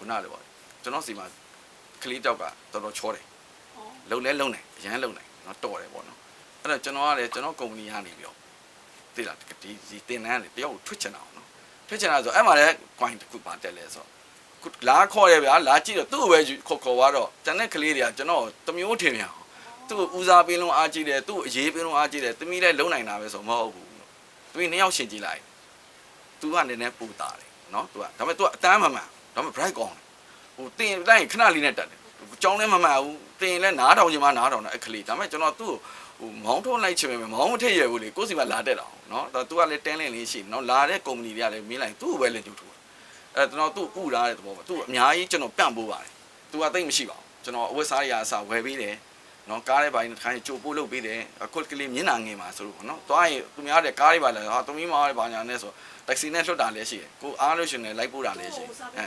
ခုနလိုပေါ့ကျွန်တော်စီမှာကလေးတောက်ကတော်တော်ချောတယ်လုံလဲလုံတယ်အရန်လုံတယ်နော်တော်တယ်ပေါ့နော်အဲ့တော့ကျွန်တော်ကလည်းကျွန်တော်ကုမ္ပဏီကနေပြီးတော့သိလားဒီဒီတင်နန်းကနေတယောက်ကိုထွက်ချင်တာအောင်နော်ထွက်ချင်တာဆိုအဲ့မှာလည်း coin တစ်ခုပါတက်လဲဆိုခုလာခေါ်ရဗျာလာကြည့်တော့သူ့ကိုပဲခေါ်ခေါ်သွားတော့တန်တဲ့ကလေးတွေကကျွန်တော်တမျိုးထင်ပြန်အောင်သူ့ကိုဦးစားပေးလုံးအားကြည့်တယ်သူ့ကိုအရေးပေးလုံးအားကြည့်တယ်တမီးလည်းလုံနိုင်တာပဲဆိုမဟုတ်ဘူးသူနှစ်ယောက်ရှင်ကြည့်လိုက် तू ကနည်းနည်းပူတာတယ်နော် तू ကဒါပေမဲ့ तू ကအတန်းမမှန် ဒါပေမဲ့ bright ကောင်းတယ်ဟိုတင်တိုင်းခဏလေးနဲ့တက်တယ်ကြောင်းလည်းမမှန်ဘူးတင်လည်းနားထောင်ချင်မှနားထောင်တာအခလေးဒါပေမဲ့ကျွန်တော်သူ့ဟိုမောင်းထုံးလိုက်ချင်မယ်မောင်းမထည့်ရဘူးလေကိုယ်စီမှာလာတက်တာနော်ဒါ तू ကလည်းတင်းလင်းလေးရှိနော်လာတဲ့ကုမ္ပဏီတွေကလည်းမင်းလိုက်သူ့ကိုပဲလင်ကျူထူအဲကျွန်တော်သူ့ဥထားတဲ့သဘောပါသူ့အများကြီးကျွန်တော်ပြန့်ပိုးပါတယ် तू ကသိမ့်မရှိပါဘူးကျွန်တော်အဝတ်စားရအစားဝယ်ပေးတယ် နော်ကားတဲ့ဘိုင်းတစ်ခါကြိုပို့လုပ်ပေးတယ်အခုကလေးမျက်နှာငင်ပါဆိုလို့ပေါ့နော်သွားရင်သူများတဲ့ကားတွေပါလဲဟာသမီးမားတွေဘာညာနဲ့ဆို တက္ကစီနဲ့လွတ်တာလည်းရှိတယ်ကိုအားလို့ရှင်လည်းလိုက်ပို့တာလည်းရှိတယ်အဲ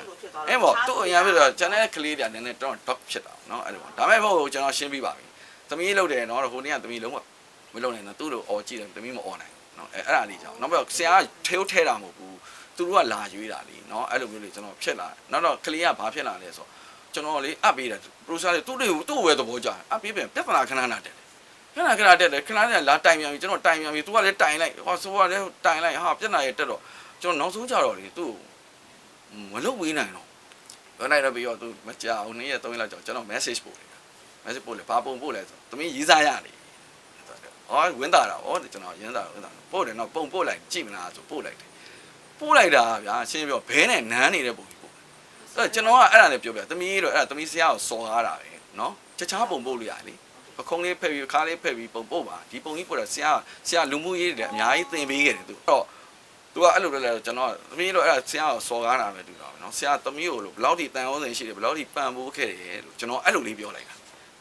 အဲ့ပေါ့သူ့အရင်ဖြစ်တော့ကျွန်တော်ကလေးတွေနည်းနည်းတော့ dot ဖြစ်တာเนาะအဲ့လိုဒါမဲ့မဟုတ်ဘူးကျွန်တော်ရှင်းပြပါပြီသမီးလုပ်တယ်เนาะဟိုနေ့ကသမီးလုံးဝမလုပ်နိုင်တော့သူ့လိုអော်ကြည့်တယ်သမီးမអော်နိုင်เนาะအဲအဲ့ဒါလေးကြောင့်နောက်ပြီးဆရာကထဲထဲတာမဟုတ်ဘူးသူတို့ကလာရွေးတာလीเนาะအဲ့လိုမျိုးလေးကျွန်တော်ဖြစ်လာနောက်တော့ကလေးကဘာဖြစ်လာလဲဆိုတော့ ကျွန်တော်လေးအပ်ပေးတယ် process လေးသူ့တွေကိုသူ့ဝယ်သဘောကျတယ်အပ်ပေးပြန်ပြဿနာခဏခဏတက်တယ်ခဏခဏတက်တယ်ခဏခဏလာတိုင်ပြန်ပြီကျွန်တော်တိုင်ပြန်ပြီ तू ကလည်းတိုင်လိုက်ဟောဆိုကလည်းတိုင်လိုက်ဟာပြဿနာရဲ့တက်တော့ကျွန်တော်နောက်ဆုံးကြတော့လေသူ့မလုပ်ဝေးနိုင်တော့ဘယ်နိုင်တော့ပြီးတော့သူမကြောက်နေ့ရက်သုံးရက်လောက်ကြောက်ကျွန်တော် message ပို့တယ် message ပို့လေဘာပုံပို့လဲဆိုသမီးရေးစားရတယ်ဟောဝင်းတာတာဟောကျွန်တော်ရင်းတာဝင်းတာပို့တယ်တော့ပုံပို့လိုက်ကြည့်မလားဆိုပို့လိုက်တယ်ပို့လိုက်တာဗျာရှင်းပြောဘဲနဲ့နန်းနေတဲ့ပုံ တော့ကျွန်တော်ကအဲ့ဒါလည်းပြောပြသမီးတော့အဲ့ဒါသမီးဆရာကိုစော်ကားတာပဲနော်ချချားပုံပို့လို့ရလေပခုံးလေးဖက်ပြီးခါးလေးဖက်ပြီးပုံပို့ပါဒီပုံကြီးပို့တော့ဆရာဆရာလူမှုရေးတွေအများကြီးသင်ပေးခဲ့တယ်သူအဲ့တော့သူကအဲ့လိုလဲလဲကျွန်တော်သမီးတော့အဲ့ဒါဆရာကိုစော်ကားတာပဲတူတာပဲနော်ဆရာသမီးကိုလို့ဘလောက်ထိတန်အောင်စင်ရှိတယ်ဘလောက်ထိပံ့ပိုးခဲ့တယ်လို့ကျွန်တော်အဲ့လိုလေးပြောလိုက်တာ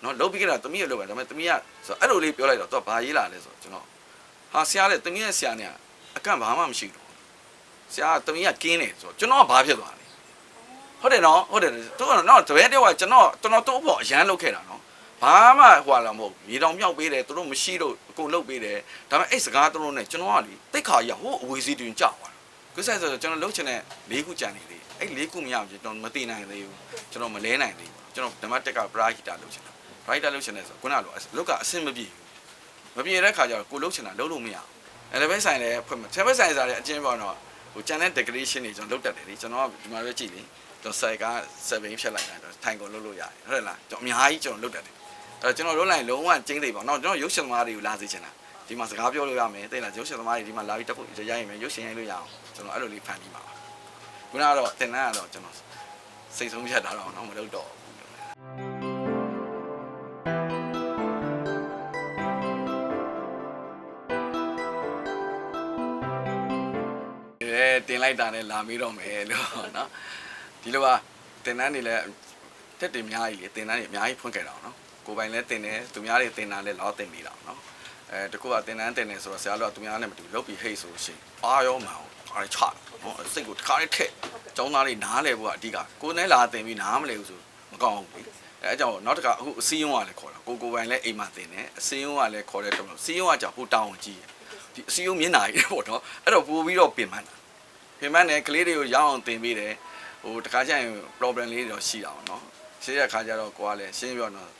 နော်လုပ်ပြီးခဲ့တာသမီးရလုပ်ပါဒါပေမဲ့သမီးကဆိုအဲ့လိုလေးပြောလိုက်တော့သူကဘာရေးလာလဲဆိုတော့ကျွန်တော်ဟာဆရာလေသမီးရဲ့ဆရာနဲ့အကန့်ဘာမှမရှိဘူးဆရာသမီးကကင်းတယ်ဆိုတော့ကျွန်တော်ကဘာဖြစ်သွားလဲ ဟုတ်တယ်နော်ဟုတ်တယ်သူကတော့တပည့်တယောက်ကကျွန်တော်ကျွန်တော်တို့ဘောအရန်လုပ်ခဲ့တာနော်ဘာမှဟွာလာမဟုတ်မြေတောင်မြောက်ပေးတယ်သူတို့မရှိလို့အကုန်လုပ်ပေးတယ်ဒါပေမဲ့အဲ့စကားသူတို့နဲ့ကျွန်တော်ကလေတိတ်ခါရဟိုအဝေးစီတွင်ကြောက်သွားကိစ္စဆိုတော့ကျွန်တော်လှုပ်ချင်တဲ့၄ခုကြံနေသေးအဲ့၄ခုမရဘူးကျွန်တော်မသိနိုင်သေးဘူးကျွန်တော်မလဲနိုင်သေးဘူးကျွန်တော်ဓမ္မတက်ကပရာဟိတာလှုပ်ချင်တာပရာဟိတာလှုပ်ချင်တယ်ဆိုခုနကလိုလုတ်ကအဆင်မပြေဘူးမပြေတဲ့ခါကျတော့ကိုလှုပ်ချင်တာလှုပ်လို့မရဘူးအဲ့ဒါပဲဆိုင်လည်းဖွင့်မှာဆက်ပဲဆိုင်စားတဲ့အချင်းပေါ့နော်ဟိုကျန်တဲ့ decoration တွေကျွန်တော်လုပ်တတ်တယ်လေကျွန်တော်ကဒီမှာပဲကြည့်လေ ကျွန်တော်စိုက်က7ဖြတ်လိုက်တာတော့ထိုင်ကုန်လုပ်လို့ရတယ်ဟုတ်တယ်လားကျွန်တော်အများကြီးကျွန်တော်လုပ်တတ်တယ်အဲ့တော့ကျွန်တော်လုပ်လိုက်လုံးဝကျင်းသိပါတော့ကျွန်တော်ရုပ်ရှင်သမားတွေကိုလာစေချင်တာဒီမှာစကားပြောလို့ရမယ်တဲ့လားရုပ်ရှင်သမားတွေဒီမှာလာပြီးတက်ဖို့ရရင်မယ်ရုပ်ရှင်ရိုက်လို့ရအောင်ကျွန်တော်အဲ့လိုလေးဖန်ပြီးပါပါခုနကတော့တင်တန်းကတော့ကျွန်တော်စိတ်ဆုံးဖြတ်တာတော့တော့မလုပ်တော့ဘူးအဲတင်လိုက်တာနဲ့လာမေးတော့မယ်လို့နော် ဒီလိုပါတင်တန်းနေလဲတက်တင်များကြီးလေတင်တန်းတွေအများကြီးဖွင့်ခဲ့တာနော်ကိုပိုင်လဲတင်တယ်သူများတွေတင်တာလဲလောတင်နေတာနော်အဲတကူကတင်တန်းတင်တယ်ဆိုတော့ဆရာတို့ကသူများနဲ့မတူလုပ်ပြီးဟိတ်ဆိုလို့ရှိရင်အာရောမအောင်ခါရချနော်စိတ်ကိုတစ်ခါလေးထက်ကျောင်းသားတွေနားလဲဖို့ကအဓိကကိုယ်နဲ့လာတင်ပြီးနားမလဲဘူးဆိုမကောင်းဘူးလေအဲအကြောင်းနောက်တစ်ခါအခုအစည်းအဝေးကလည်းခေါ်တာကိုကိုပိုင်လဲအိမ်မှာတင်တယ်အစည်းအဝေးကလည်းခေါ်တဲ့တုံးလို့အစည်းအဝေးကကြောင့်ဟိုတောင်းအောင်ကြီးဒီအစည်းအဝေးမျက်နှာကြီးပေါ့နော်အဲ့တော့ပို့ပြီးတော့ပြင်မှန်းတာပြင်ပန်းတယ်ကလေးတွေကိုရအောင်သင်ပေးတယ် ဟိုတခါကျရင် problem လေးတွေတော့ရှိတာပေါ့နော်ရှိတဲ့ခါကျတော့ကိုကလည်းရှင်းပြောတော့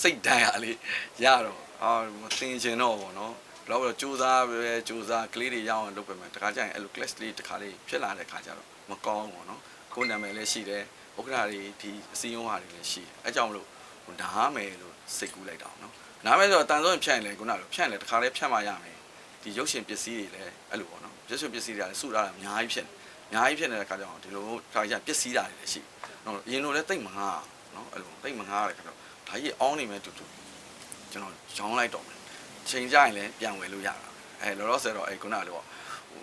စိတ်တန်းရလေးရတော့အာမသင်ချင်တော့ပေါ့နော်တော့တော့စူးစားပဲစူးစားကလေးတွေရအောင်လုပ်ပေးမယ်တခါကျရင်အဲ့လို class လေးတခါလေးဖြစ်လာတဲ့ခါကျတော့မကောင်းဘူးပေါ့နော်ကိုယ်နာမည်လည်းရှိတယ်ဥက္ကဋ္ဌတွေဒီအစည်းအဝေးတွေလည်းရှိတယ်အဲကြောင့်မလို့ဟိုနားမယ်လို့စိတ်ကူးလိုက်တာပေါ့နော်နားမယ်ဆိုတော့တန်ဆုံးဖြတ်ရင်လည်းခုနကလိုဖြတ်ရင်လည်းတခါလေးဖြတ်မှရမယ်ဒီရုပ်ရှင်ပစ္စည်းတွေလည်းအဲ့လိုပေါ့နော်ရုပ်ရှင်ပစ္စည်းတွေကလည်းစုထားတာအများကြီးဖြစ်နေ အများကြီးဖြစ်နေတဲ့ခါကျတော့ဒီလိုခါကျပစ္စည်းတာတွေလည်းရှိနော်အရင်လိုလည်းတိတ်မငားနော်အဲ့လိုတိတ်မငားတဲ့ခါတော့ဒါကြီးအောင်းနေမယ်တူတူကျွန်တော်ရောင်းလိုက်တော့မယ်ချိန်ကြရင်လည်းပြန်ဝယ်လို့ရတာအဲလောလောဆယ်တော့အဲခုနကလိုပေါ့ဟို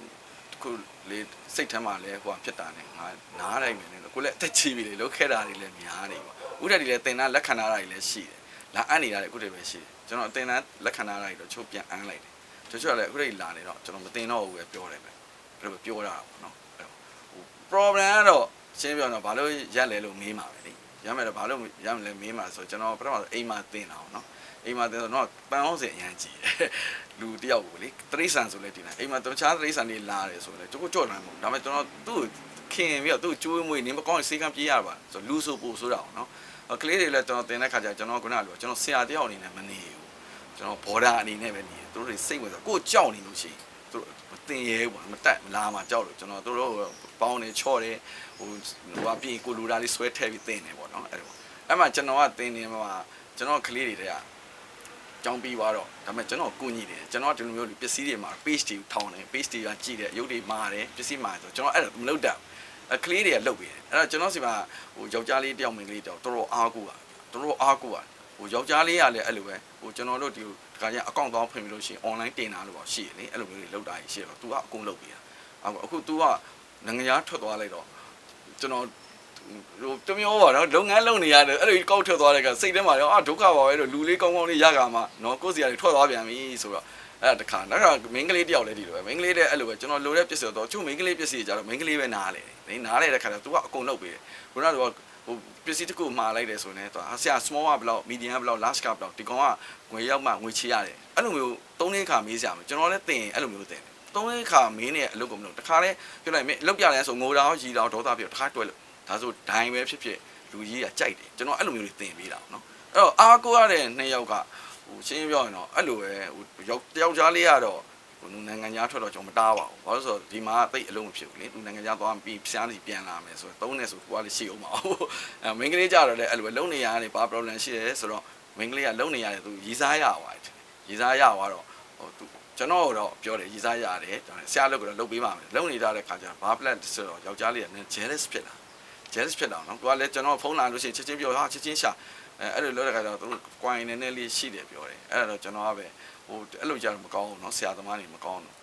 ခုလေစိတ်ထဲမှာလည်းဟိုဖြစ်တာနဲ့ငါနားလိုက်မယ်နဲ့ကိုလည်းအသက်ကြီးပြီလေလုတ်ခဲ့တာတွေလည်းများနေပါဥဒတ်တွေလည်းတင်တာလက်ခံတာတွေလည်းရှိတယ်လာအပ်နေတာတွေအခုတည်းပဲရှိတယ်ကျွန်တော်အတင်တာလက်ခံတာတွေတော့ချုပ်ပြန်အမ်းလိုက်တယ်တချို့ကလည်းအခုတည်းလာနေတော့ကျွန်တော်မတင်တော့ဘူးပဲပြောတယ်ပဲဘယ်လိုပြောတာပေါ့နော် problem ကတော့ရှင်းပြောတော့ဘာလို့ရက်လဲလို့မေးမှာပဲလေရမယ်တော့ဘာလို့ရမလဲမေးမှာဆိုကျွန်တော်ပထမဆုံးအိမ်မှာတင်တာအောင်နော်အိမ်မှာတင်ဆိုတော့ပန်အောင်စင်အရန်ကြည့်တယ်လူတယောက်ကိုလေတရိษံဆိုလဲတင်တာအိမ်မှာတခြားတရိษံတွေလာတယ်ဆိုလဲကျုပ်ကြော့တယ်မဟုတ်ဒါပေမဲ့ကျွန်တော်သူ့ခခင်ပြီးတော့သူ့ကျွေးမွေးနေမကောင်းစေကံပြေးရပါဆိုလူဆိုပူဆိုတာအောင်နော်ကလေးတွေလည်းကျွန်တော်တင်တဲ့ခါကျကျွန်တော်ခုနကလိုကျွန်တော်ဆရာတယောက်အနေနဲ့မနေဘူးကျွန်တော်ဘော်ဒါအနေနဲ့ပဲနေတယ်သူတို့တွေစိတ်ဝင်စားကိုကြောက်နေလို့ရှိရင် သူတို့မတင်ရဲဘူးမတက်မလာမှကြောက်လို့ကျွန်တော်တို့တို့ပေါင်းနေချော့တယ်ဟိုဟိုအပြင်ကိုလူသားလေးဆွဲထည့်ပြီးတင်နေပေါ့နော်အဲ့လိုအဲ့မှာကျွန်တော်ကတင်နေမှာကျွန်တော်ကလေးတွေတည်းကကြောင်းပြီးသွားတော့ဒါပေမဲ့ကျွန်တော်ကုညီတယ်ကျွန်တော်ဒီလိုမျိုးပစ္စည်းတွေမှာ page တွေထောင်းတယ် page တွေကကြည့်တယ်ရုပ်တွေမာတယ်ပစ္စည်းမာတယ်ဆိုကျွန်တော်အဲ့ဒါမလုပ်တတ်အခလေးတွေကလုတ်ပြီးတယ်အဲ့တော့ကျွန်တော်စီမှာဟိုယောက်ျားလေးတယောက်မိန်းကလေးတယောက်တော်တော်အားကိုးတာတော်တော်အားကိုးတာဟိုယောက်ျားလေးကလည်းအဲ့လိုပဲဟိုကျွန်တော်တို့ဒီ ဒီကကြီးအကောင့်သွားဖွင့်ပြီးလို့ရှိရင် online တင်တာလို့ပေါ့ရှိရလေအဲ့လိုမျိုးတွေလုတ်တာရှိရတော့ तू ကအကုန်လုတ်ပြီးတာအခု तू ကနိုင်ငံခြားထွက်သွားလိုက်တော့ကျွန်တော် ဟိုတမျိုးပါတော့လုပ်ငန်းလုပ်နေရတယ်အဲ့လိုကောက်ထွက်သွားတဲ့ကစိတ်ထဲမှာရောအာဒုက္ခပါပဲလို့လူလေးကောင်းကောင်းလေးရကမှာနော်ကိုယ်စီကနေထွက်သွားပြန်ပြီဆိုတော့အဲ့ဒါတခါနောက်ကမင်းကလေးတယောက်လည်းဒီလိုပဲမင်းကလေးတဲ့အဲ့လိုပဲကျွန်တော်လိုတဲ့ပစ္စည်းတော့သူ့မင်းကလေးပစ္စည်းကြတော့မင်းကလေးပဲနားလေနေနားလေတဲ့ခါကျတော့ तू ကအကုန်လုပ်ပေးတယ်ခုနကတော့ ဟိုပစ္စည်းတစ်ခုမှာလိုက်တယ်ဆိုရင်တော့ဆရာ small ကဘယ်လောက် medium ကဘယ်လောက် large ကဘယ်လောက်ဒီကောင်ကငွေရောက်မှငွေချရတယ်အဲ့လိုမျိုးသုံးလေးခါမေးကြမယ်ကျွန်တော်လည်းတင်အဲ့လိုမျိုးတင်သုံးလေးခါမင်းနဲ့အလုပ်ကုန်မလို့တခါလဲပြောလိုက်မင်းလောက်ပြတယ်ဆိုငိုတောင်ရီတောင်ဒေါသပြောတခါတွဲလို့ဒါဆိုဒိုင်ပဲဖြစ်ဖြစ်လူကြီးကကြိုက်တယ်ကျွန်တော်အဲ့လိုမျိုးတွေသင်ပေးတာပေါ့နော်အဲ့တော့အားကိုရတဲ့နှစ်ယောက်ကဟိုရှင်းပြောရင်တော့အဲ့လိုပဲဟိုယောက်တယောက်ကြားလေးကတော့ ဟိုနိုင်ငံခြားထွက်တော့ကျွန်တော်မတားပါဘူးဘာလို့ဆိုတော့ဒီမှာတိတ်အလုံးမဖြစ်ဘူးလေသူနိုင်ငံခြားသွားပြီးဖျားစီပြန်လာမယ်ဆိုတော့သုံးနေဆိုကိုကလေးရှိအောင်ပါဘူးအဲမင်းကလေးကြတော့လေအဲ့လိုပဲလုံနေရတယ်ဘာ problem ရှိတယ်ဆိုတော့မင်းကလေးကလုံနေရတယ်သူရီစားရသွားတယ်ရီစားရသွားတော့ဟိုသူကျွန်တော်တော့ပြောတယ်ရီစားရတယ်ဆရာလုပ်ကတော့လုပ်ပေးပါမယ်လုံနေကြတဲ့ခါကျတော့ဘာ plan ဆိုတော့ယောက်ျားလေးကနည်း jealous ဖြစ်လာ jealous ဖြစ်တာနော်သူကလည်းကျွန်တော်ဖုန်းလာလို့ရှိရင်ချက်ချင်းပြောဟာချက်ချင်းရှာအဲအဲ့လိုလုပ်တဲ့ခါကျတော့သူ coin နည်းနည်းလေးရှိတယ်ပြောတယ်အဲ့ဒါတော့ကျွန်တော်ကပဲ ဟိုအဲ့လိုကြတော့မကောင်းဘူးနော်ဆရာသမားတွေမကောင်းဘူး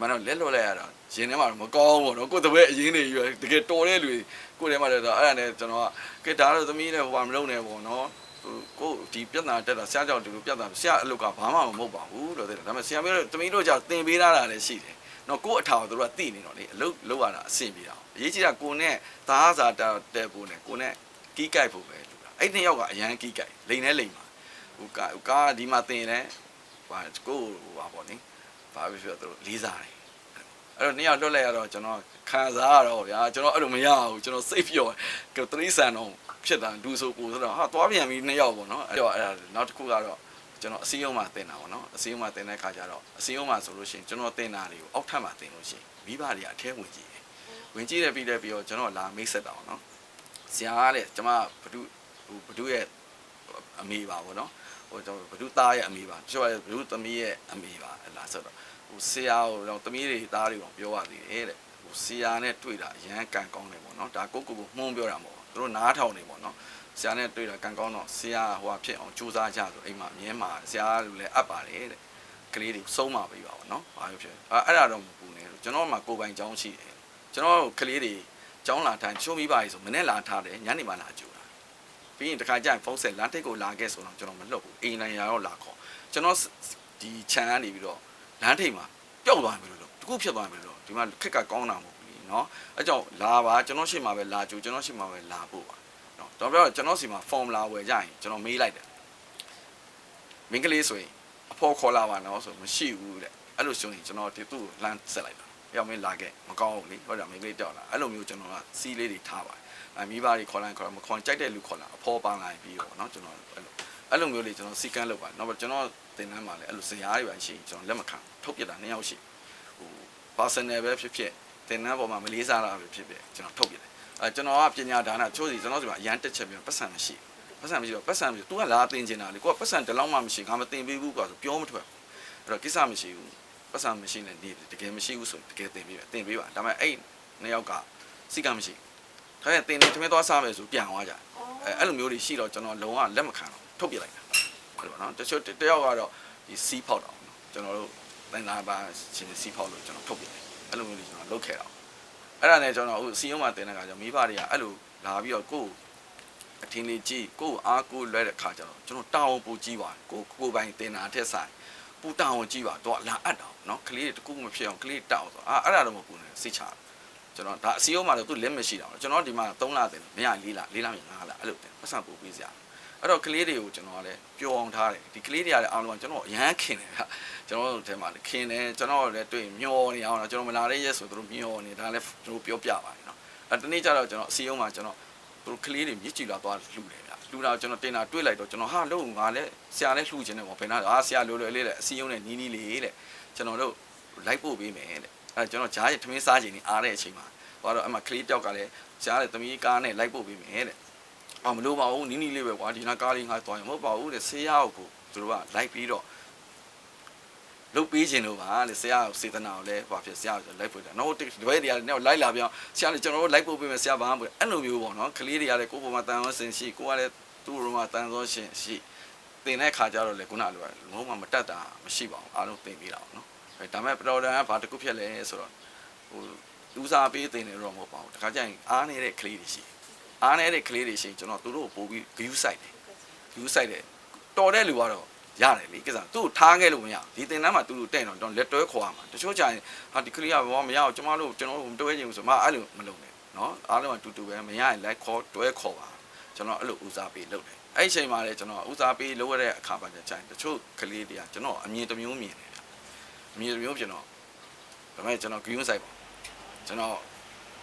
မနော်လက်လွတ်လိုက်ရတာရင်ထဲမှာမကောင်းဘူးနော်ကိုယ်တပည့်အရင်နေရွယ်တကယ်တော်တဲ့လူကိုယ်ထဲမှာလည်းအဲ့ဒါနဲ့ကျွန်တော်ကကဲဒါတော့သမီးနဲ့ဟိုဘာမလုပ်နဲ့ပေါ့နော်ကိုဒီပြဿနာတက်တာဆရာကြောင့်ဒီလိုပြဿနာဆရာအလုပ်ကဘာမှမဟုတ်ပါဘူးလို့တဲ့ဒါပေမဲ့ဆရာပြောတယ်သမီးတို့ကြောင့်သင်ပေးတာလည်းရှိတယ်နော်ကို့အထာကိုတို့ကသိနေတော့လေအလုပ်လုပ်ရတာအဆင်ပြေတာအရေးကြီးတာကိုနဲ့သားစာတက်ဖို့နဲ့ကိုနဲ့ကီးကြိုက်ဖို့ပဲလူတာအဲ့နှစ်ယောက်ကအရန်ကီးကြိုက်လိန်နဲ့လိန်ပါဟိုကာကားဒီမှာသင်လဲ ဟာကိုဟိုပါပေါ့နိဘာဖြစ်ဖြစ်တို့လေးစားတယ်အဲ့တော့နှစ်ယောက်လွတ်လိုက်ရတော့ကျွန်တော်ခံစားရတော့ဗျာကျွန်တော်အဲ့လိုမရဘူးကျွန်တော်စိတ်ပြောကတရိษံတော့ဖြစ်တာဒူဆိုကိုဆိုတော့ဟာသွားပြန်ပြီနှစ်ယောက်ပေါ့နော်အဲ့တော့အဲ့ဒါနောက်တစ်ခုကတော့ကျွန်တော်အစည်းအရုံးမှာတင်တာပေါ့နော်အစည်းအရုံးမှာတင်တဲ့ခါကျတော့အစည်းအရုံးမှာဆိုလို့ရှိရင်ကျွန်တော်တင်တာတွေကိုအောက်ထပ်မှာတင်လို့ရှိရင်မိဘတွေကအထဲဝင်ကြည့်တယ်ဝင်ကြည့်တယ်ပြီးတယ်ပြီးတော့ကျွန်တော်လာမိတ်ဆက်တာပေါ့နော်ဆရာကလည်းကျွန်မဘဒုဟိုဘဒုရဲ့အမေပါပေါ့နော် ဟိုကျွန်တော်ဘဒုသားရဲ့အမေပါတချို့ကဘဒုသမီးရဲ့အမေပါလာဆိုတော့ဟိုဆရာကိုတော့သမီးတွေသားတွေတော့ပြောရသေးတယ်တဲ့ဟိုဆရာနဲ့တွေ့တာအရန်ကန်ကောင်းတယ်ပေါ့နော်ဒါကိုကိုကိုမှုန်းပြောတာမဟုတ်ဘူးသူတို့နားထောင်နေပေါ့နော်ဆရာနဲ့တွေ့တာကန်ကောင်းတော့ဆရာဟိုဟာဖြစ်အောင်ကြိုးစားကြဆိုအိမ်မှာအမြဲမှာဆရာလူလည်းအပ်ပါတယ်တဲ့ကလေးတွေစုံးมาပေးပါဘောနော်ဘာဖြစ်ဖြစ်အဲ့အဲ့ဒါတော့မပူနဲ့ကျွန်တော်မှကိုယ်ပိုင်ကြောင်းရှိတယ်ကျွန်တော်ကလေးတွေကျောင်းလာထိုင်ချိုးမိပါလေဆိုမနေ့လာထားတယ်ညနေမှလာကြိုတာ ပြီးရင်တခါကျရင်ဖုန်းဆက်လမ်းထိပ်ကိုလာခဲ့ဆိုတော့ကျွန်တော်မလွတ်ဘူးအိမ်နိုင်ရတော့လာခေါ်ကျွန်တော်ဒီခြံကနေပြီးတော့လမ်းထိပ်မှာပျောက်သွားပြီလို့တခုဖြစ်သွားပြီလို့ဒီမှာခက်ကကောင်းတာမဟုတ်ဘူးเนาะအဲကြောင့်လာပါကျွန်တော်ရှိမှပဲလာကြိုကျွန်တော်ရှိမှပဲလာဖို့ပါเนาะတော့ပြောကျွန်တော်စီမှာ formula ဝယ်ကြရင်ကျွန်တော်မေးလိုက်တယ်မင်းကလေးဆိုရင်အဖေါ်ခေါ်လာပါနော်ဆိုမရှိဘူးတဲ့အဲ့လိုဆိုရင်ကျွန်တော်ဒီသူ့ကိုလမ်းဆက်လိုက်တာရောက်မင်းလာခဲ့မကောင်းဘူးလေဟုတ်တယ်မင်းကလေးတောက်လာအဲ့လိုမျိုးကျွန်တော်ကစီးလေးတွေထားပါတယ်အဲ မိဘတွေခေါ်လိုက်ခေါ်မခေါ်ကြိုက်တဲ့လူခေါ်လာအဖေါ်ပန်းလိုက်ပြီးတော့เนาะကျွန်တော်အဲ့လိုအဲ့လိုမျိုးလေးကျွန်တော်စီကန်းလုပ်ပါတယ်နောက်ကျွန်တော်တင်တန်းမှာလည်းအဲ့လိုဇရာတွေပါရှိကျွန်တော်လက်မခံထုတ်ပြတာနှစ်ယောက်ရှိဟို personal ပဲဖြစ်ဖြစ်တင်တန်းပေါ်မှာမလေးစားတာပဲဖြစ်ဖြစ်ကျွန်တော်ထုတ်ပြတယ်အဲကျွန်တော်ကပညာဒါနချိုးစီကျွန်တော်ဒီမှာအရန်တက်ချက်ပြီးပတ်စံမရှိပတ်စံမရှိတော့ပတ်စံမရှိ तू ကလာတင်ကျင်တာလေကိုကပတ်စံတလောက်မှမရှိငါမတင်ပေးဘူးကွာဆိုပြောမထွက်အဲ့တော့ကိစ္စမရှိဘူးပတ်စံမရှိနဲ့နေတကယ်မရှိဘူးဆိုတကယ်တင်ပေးပါတင်ပေးပါဒါပေမဲ့အဲ့နှစ်ယောက်ကစိတ်ကမရှိ ဒါပေမဲ့တင်နေသမင်းသွားစားမယ်ဆိုပြန်သွားကြအဲအဲ့လိုမျိုးတွေရှိတော့ကျွန်တော်လုံးဝလက်မခံတော့ထုတ်ပြလိုက်တာအဲ့လိုနော်တချို့တယောက်ကတော့ဒီစီးဖောက်တာနော်ကျွန်တော်တို့တင်လာပါရှင်စီးဖောက်လို့ကျွန်တော်ထုတ်ပြတယ်အဲ့လိုမျိုးတွေကျွန်တော်လုပ်ခဲ့တာအဲ့ဒါနဲ့ကျွန်တော်ဟိုစီယုံမှာတင်တဲ့ခါကျမိဘတွေကအဲ့လိုလာပြီးတော့ကိုယ်အထင်လေးကြီးကိုယ်အားကိုယ်လွဲတဲ့ခါကျတော့ကျွန်တော်တာဝန်ပူကြီးပါတယ်ကိုကိုယ်ပိုင်တင်တာအထက်ဆိုင်ပူတာဝန်ကြီးပါတော့လာအပ်တော့နော်ကလေးတကူမဖြစ်အောင်ကလေးတောက်ဆိုအာအဲ့ဒါတော့မပူနဲ့စိတ်ချ ကျွန်တော်ဒါအစီအုံးမှာတော့သူလက်မရှိတော့ကျွန်တော်ဒီမှာ3လတင်မရ4လ4လမြ5လအဲ့လိုတင်ပတ်စံပူပေးစရာအဲ့တော့ကလေးတွေကိုကျွန်တော်ကလည်းပျော်အောင်ထားတယ်ဒီကလေးတွေကလည်းအားလုံးကကျွန်တော်အရန်ခင်တယ်ဗျကျွန်တော်တို့ထဲမှာခင်တယ်ကျွန်တော်လည်းတွေ့မျောနေအောင်ကျွန်တော်မလာတဲ့ရက်ဆိုသူတို့မျောနေဒါလည်းကျွန်တော်ပြောပြပါတယ်နော်အဲတနေ့ကျတော့ကျွန်တော်အစီအုံမှာကျွန်တော်သူတို့ကလေးတွေမြစ်ကြည်လာသွားလှူတယ်ဗျလှူတာကျွန်တော်တင်တာတွေးလိုက်တော့ကျွန်တော်ဟာလို့ငါလည်းဆရာလည်းလှူခြင်းတယ်ပေါ့ဘယ်နာအာဆရာလိုလိုလေးလေအစီအုံနဲ့နီးနီးလေးတဲ့ကျွန်တော်တို့လိုက်ပို့ပေးမယ်တဲ့ အဲကျွန်တော်ဂျားရထမင်းစားချိန်နေအားတဲ့အချိန်မှာဟောတော့အမှကလေးတယောက်ကလည်းဂျားတဲ့သမီးကားနဲ့လိုက်ပို့ပေးမယ်တဲ့အော်မလို့ပါဘူးနီးနီးလေးပဲကွာဒီနာကားလေးငါသွားရင်မဟုတ်ပါဘူးတဲ့ဆေးရောက်ကိုသူတို့ကလိုက်ပြီးတော့လုတ်ပေးခြင်းလို့ပါလေဆရာစေတနာကိုလည်းဟိုဖြစ်ဆရာကိုလိုက်ပို့တယ်နော်ဒီဘက်တွေကလည်းလိုက်လာပြောင်းဆရာလည်းကျွန်တော်တို့လိုက်ပို့ပေးမယ်ဆရာဘာမှမပို့အဲ့လိုမျိုးပေါ့နော်ကလေးတွေကလည်းကိုယ့်ဘုံမှာတန်ရောစင်ရှိကိုကလည်းသူ့ဘုံမှာတန်ရောရှင်ရှိတင်တဲ့ခါကျတော့လေခုနလိုလုံးဝမတက်တာမရှိပါဘူးအားလုံးတင်ပေးတာပေါ့နော် အဲဒါမဲ့ပတော်တန်ကဘာတစ်ခုဖြစ်လဲဆိုတော့ဟိုလူစားပေးတင်နေတော့မဟုတ်ပါဘူးတခါကျရင်အားနေတဲ့ကလေးတွေရှိအားနေတဲ့ကလေးတွေရှိကျွန်တော်သူတို့ကိုပို့ပြီး view site တယ် view site တယ်တော်တဲ့လူကတော့ရတယ်လေကိစ္စသူ့ကိုထားခဲ့လို့မရဘူးဒီတင်တန်းမှာသူ့ကိုတဲ့တော့ကျွန်တော်လက်တွဲခေါ်ရမှာတချို့ကြာရင်ဟာဒီကလေးကဘောမရအောင်ကျမတို့ကျွန်တော်တို့မတွဲချင်ဘူးဆိုမှအဲ့လိုမလုပ်နဲ့နော်အားလုံးကတူတူပဲမရရင်လိုက်ခေါ်တွဲခေါ်ပါကျွန်တော်အဲ့လိုဦးစားပေးလုပ်တယ်အဲ့ဒီအချိန်မှာလေကျွန်တော်ဦးစားပေးလုပ်ရတဲ့အခါပိုင်းကျရင်တချို့ကလေးတွေကကျွန်တော်အမြင်တစ်မျိုးမြင်တယ် မြေမျိုးဖြစ်တော့ဒါပေမဲ့ကျွန်တော်ဂရုစိုက်ပါကျွန်တော်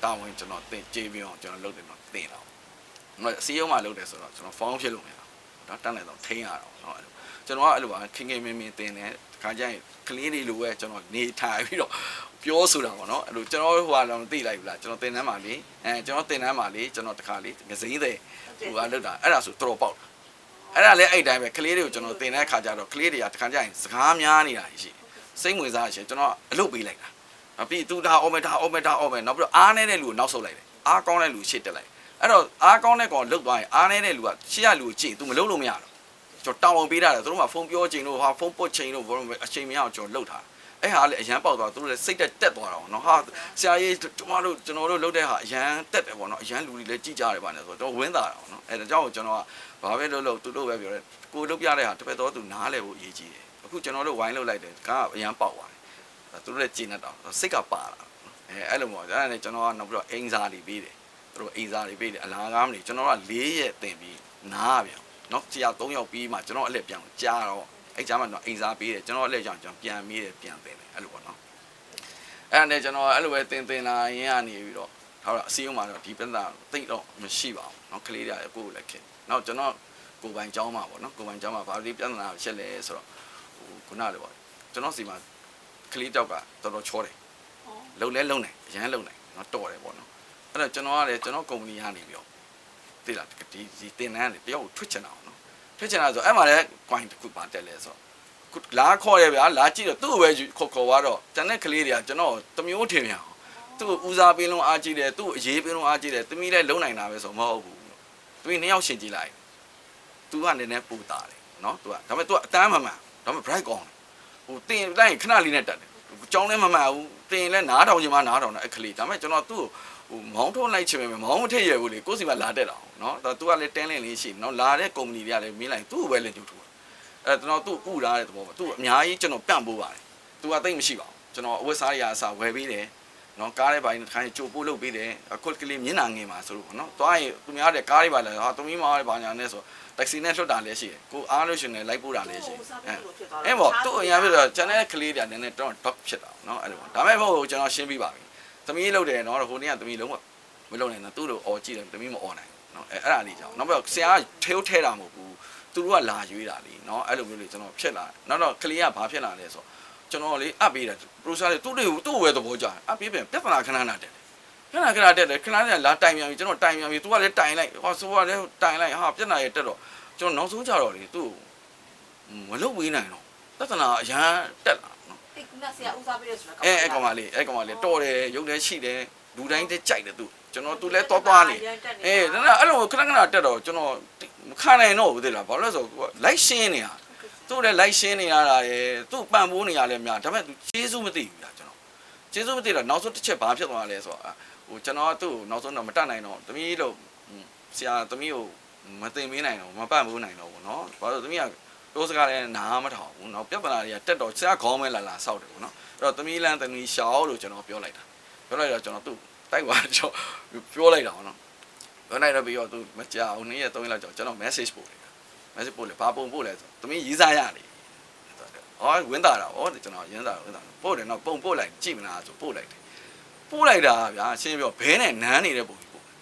တာဝန်ကျွန်တော်တင်ကြေးပြီးအောင်ကျွန်တော်လုပ်တယ်တော့တင်တော့ကျွန်တော်အစည်းအရုံးမှာလုပ်တယ်ဆိုတော့ကျွန်တော်ဖောင်းဖြစ်လို့မရဘူးနော်တတ်နိုင်တော့ထိန်းရတော့နော်အဲ့လိုကျွန်တော်ကအဲ့လိုပါခင်ခင်မင်းမင်းတင်တယ်ခါကျရင်ကလေးတွေလိုပဲကျွန်တော်နေထိုင်ပြီးတော့ပြောဆိုတာပေါ့နော်အဲ့လိုကျွန်တော်ဟိုဟာတော့သိလိုက်ဘူးလားကျွန်တော်တင်တန်းမှာလေအဲကျွန်တော်တင်တန်းမှာလေကျွန်တော်တခါလေငစိမ့်တယ်ဟိုဟာလောက်တာအဲ့ဒါဆိုတော်ပေါက်အဲ့ဒါလည်းအဲ့တိုင်းပဲကလေးတွေကိုကျွန်တော်တင်တဲ့ခါကျတော့ကလေးတွေကတခါကျရင်စကားများနေတာရှိ စိတ်ဝင်စားရှင်ကျွန်တော်အလုပ်ပေးလိုက်တာအပြီးသူဒါအော်မဲဒါအော်မဲဒါအော်မဲနောက်ပြီးတော့အားနေတဲ့လူကိုနောက်ဆုတ်လိုက်တယ်အားကောင်းတဲ့လူရှေ့တက်လိုက်အဲ့တော့အားကောင်းတဲ့ကောင်လုတ်သွားရင်အားနေတဲ့လူကရှေ့ရလူကိုကြည့် तू မလုတ်လို့မရတော့ကျွန်တော်တောင်းအောင်ပေးထားတယ်သူတို့ကဖုန်းပြောချိန်တို့ဟာဖုန်းပုတ်ချိန်တို့ဘောအချိန်မရအောင်ကျွန်တော်လှုပ်ထားအဲ့ဟာလည်းအရန်ပေါက်သွားသူတို့လည်းစိတ်တက်တက်သွားတာပေါ့နော်ဟာဆရာကြီးကျွန်တော်တို့ကျွန်တော်တို့လှုပ်တဲ့ဟာအရန်တက်တယ်ပေါ့နော်အရန်လူတွေလည်းကြည်ကြတယ်ပါနဲ့ဆိုတော့ဝင်းတာတာပေါ့နော်အဲ့ဒါကြောင့်ကျွန်တော်ကဘာပဲလှုပ်လှုပ်သူတို့ပဲပြောတယ်ကိုလှုပ်ပြတဲ့ဟာတစ်ဖက်တော့သူနားလဲဖို့အရေးကြီးတယ် အခုကျွန်တော်တို့ဝိုင်းလှုပ်လိုက်တယ်ကားကအရန်ပေါက်သွားတယ်သူတို့လည်းကြည်နေတာစိတ်ကပါလာအဲအဲ့လိုပေါ့အဲ့ဒါနဲ့ကျွန်တော်ကနောက်ပြီးတော့အိမ်စာတွေပေးတယ်သူတို့အိမ်စာတွေပေးတယ်အလားကားမနေကျွန်တော်က၄ရက်တင်ပြီးနားပြန်နော်ဆရာ၃ယောက်ပြီးမှကျွန်တော်အလှည့်ပြန်ကြားတော့အဲ့ကြားမှာတော့အိမ်စာပေးတယ်ကျွန်တော်အလှည့်ကြောင့်ကျွန်တော်ပြန်မေးတယ်ပြန်တင်တယ်အဲ့လိုပေါ့နော်အဲ့ဒါနဲ့ကျွန်တော်အဲ့လိုပဲတင်တင်လာရင်ကနေပြီးတော့ဟောတော့အစည်းအဝေးမှာတော့ဒီပြဿနာသိတော့မရှိပါဘူးနော်ကလေးတွေကကိုယ့်ကိုလည်းခင်နောက်ကျွန်တော်ကိုယ်ပိုင်ကျောင်းမှာပေါ့နော်ကိုယ်ပိုင်ကျောင်းမှာဘာလို့ပြဿနာဖြစ်လဲဆိုတော့ ဟိုခုနလေပေါ့ကျွန်တော်စီမှာကလေးတောက်ကတော်တော်ချောတယ်လုံလဲလုံတယ်အရန်လုံတယ်နော်တော်တယ်ပေါ့နော်အဲ့တော့ကျွန်တော်ကလည်းကျွန်တော်ကုမ္ပဏီကနေပြီးတော့သိလားဒီဒီတင်တန်းကနေတယောက်ကိုထွက်ချင်တာအောင်နော်ထွက်ချင်တာဆိုအဲ့မှာလည်း coin တစ်ခုပါတက်လဲဆိုခုလာခေါ်ရဗျာလာကြည့်တော့သူ့ကိုပဲခေါ်ခေါ်သွားတော့တန်တဲ့ကလေးတွေကကျွန်တော်တမျိုးထင်ပြန်အောင်သူ့ကိုဦးစားပေးလုံးအားကြည့်တယ်သူ့ကိုအရေးပေးလုံးအားကြည့်တယ်တမီးလည်းလုံနိုင်တာပဲဆိုမဟုတ်ဘူးသူနှစ်ယောက်ရှင်ကြည့်လိုက်သူကနည်းနည်းပူတာတယ်နော်သူကဒါပေမဲ့သူကအတန်းမမှန် ဒါပေမဲ့ bright ကောင်းတယ်ဟိုတင်လိုက်ခဏလေးနဲ့တက်တယ်ကြောင်းလည်းမမှန်ဘူးတင်လည်းနားထောင်ချင်မှနားထောင်တယ်အဲ့ကလေးဒါပေမဲ့ကျွန်တော်သူ့ကိုဟိုမောင်းထုတ်လိုက်ချင်ပေမဲ့မောင်းမထည့်ရဘူးလေကိုယ်စီမှာလာတက်တာနော်ဒါသူကလည်းတင်းလင်းလေးရှိနော်လာတဲ့ကုမ္ပဏီတွေကလည်းမင်းလိုက်သူ့ကိုပဲလည်းညှို့ထူအဲကျွန်တော်သူ့ဥထားတဲ့သဘောပေါ့သူ့အများကြီးကျွန်တော်ပန့်ပိုးပါတယ်သူကသိမ့်မရှိပါဘူးကျွန်တော်အဝတ်စားရအစားဝယ်ပေးတယ် နော်ကားတဲ့ဘိုင်းတစ်ခါကြိုပို့လုပ်ပေးတယ်အခုကလေးမျက်နှာငင်ပါဆိုလို့ပေါ့နော်တွားရင်သူများတဲ့ကားတွေပါလဲဟာသူမီးမောင်းတဲ့ဘာညာနဲ့ဆိုတက္ကစီနဲ့လွတ်တာလည်းရှိတယ်ကိုအားလို့ရှင်လည်းလိုက်ပို့တာလည်းရှိတယ်အဲပေါ့သူ့အရင်ဖြစ်တော့ကျွန်တော်ကလေးတွေနည်းနည်းတော့ dog ဖြစ်တာနော်အဲ့လိုပေါ့ဒါမဲ့ဖို့ကျွန်တော်ရှင်းပြပါပြီသမီးလုပ်တယ်နော်ဟိုနေ့ကသမီးလုံးမလုပ်နိုင်တော့သူ့လိုអော်ကြည့်တယ်သမီးမអော်နိုင်နော်အဲအဲ့ဒါလေးကြောင့်နောက်ပြီးဆရာကထဲထဲတာမဟုတ်ဘူးသူတို့ကလာရွေးတာလीနော်အဲ့လိုမျိုးလေးကျွန်တော်ဖြစ်လာနောက်တော့ကလေးကဘာဖြစ်လာလဲဆို ကျွန်တော်လေးအပ်ပေးတယ်ပရိုဆာလေးသူ့တွေကိုသူ့ဝယ်သဘောကြတယ်အပ်ပေးပြန်ပြဿနာခဏခဏတက်တယ်ခဏခဏတက်တယ်ခဏခဏလာတိုင်ပြန်ပြီကျွန်တော်တိုင်ပြန်ပြီသူကလည်းတိုင်လိုက်ဟောဆိုကလည်းတိုင်လိုက်ဟာပြဿနာရဲ့တက်တော့ကျွန်တော်နောက်ဆုံးကြတော့လေသူ့မလုပ်ဝေးနိုင်တော့ပြဿနာအရန်တက်လာနော်အဲ့ကနဆရာဦးစားပေးရဆိုတာအဲအဲ့ကောင်မလေးအဲ့ကောင်မလေးတော်တယ်ရုပ်လည်းရှိတယ်လူတိုင်းတည်းကြိုက်တယ်သူကျွန်တော်သူလည်းတော်တော်နေအေးဒါနဲ့အဲ့လိုခဏခဏတက်တော့ကျွန်တော်မခံနိုင်တော့ဘူးသိလားဘာလို့လဲဆိုတော့လိုက်ရှင်းနေတာ သူ့လည်းလိုက်ရှင်းနေရတာရယ်သူ့ပံ့ပိုးနေရလဲများဒါပေမဲ့သူကျေးဇူးမသိဘူးဗျာကျွန်တော်ကျေးဇူးမသိတော့နောက်ဆုံးတစ်ချက်ဘာဖြစ်သွားလဲဆိုတော့ဟိုကျွန်တော်ကသူ့ကိုနောက်ဆုံးတော့မတတ်နိုင်တော့တမီးလို့ဆရာတမီးကိုမသိမင်းနိုင်တော့မပံ့ပိုးနိုင်တော့ဘူးเนาะဘာလို့တမီးကတိုးစကားလည်းနားမထောင်ဘူးเนาะပြဿနာတွေကတက်တော့ဆရာခေါင်းမဲလာလာဆောက်တယ်ပေါ့เนาะအဲ့တော့တမီးလန်းတမီးရှောက်လို့ကျွန်တော်ပြောလိုက်တာပြောလိုက်တော့ကျွန်တော်သူ့တိုက်သွားတော့ပြောလိုက်တာပေါ့နော်ပြောလိုက်တော့ပြီးတော့သူမကြောက်နေ့ရက်သုံးရက်လောက်ကြောကျွန်တော် message ပို့လိုက်တာ message ပို့လေဘာပုံပို့လဲဆိုတမီးရေးစားရတယ်ဟောဝင်းတာတာဟောကျွန်တော်ရင်းတာဝင်းတာပို့တယ်တော့ပုံပို့လိုက်ကြည့်မလားဆိုပို့လိုက်တယ်ပို့လိုက်တာဗျာရှင်းပြောဘဲနဲ့နန်းနေတဲ့ပုံကြီးပို့အဲ့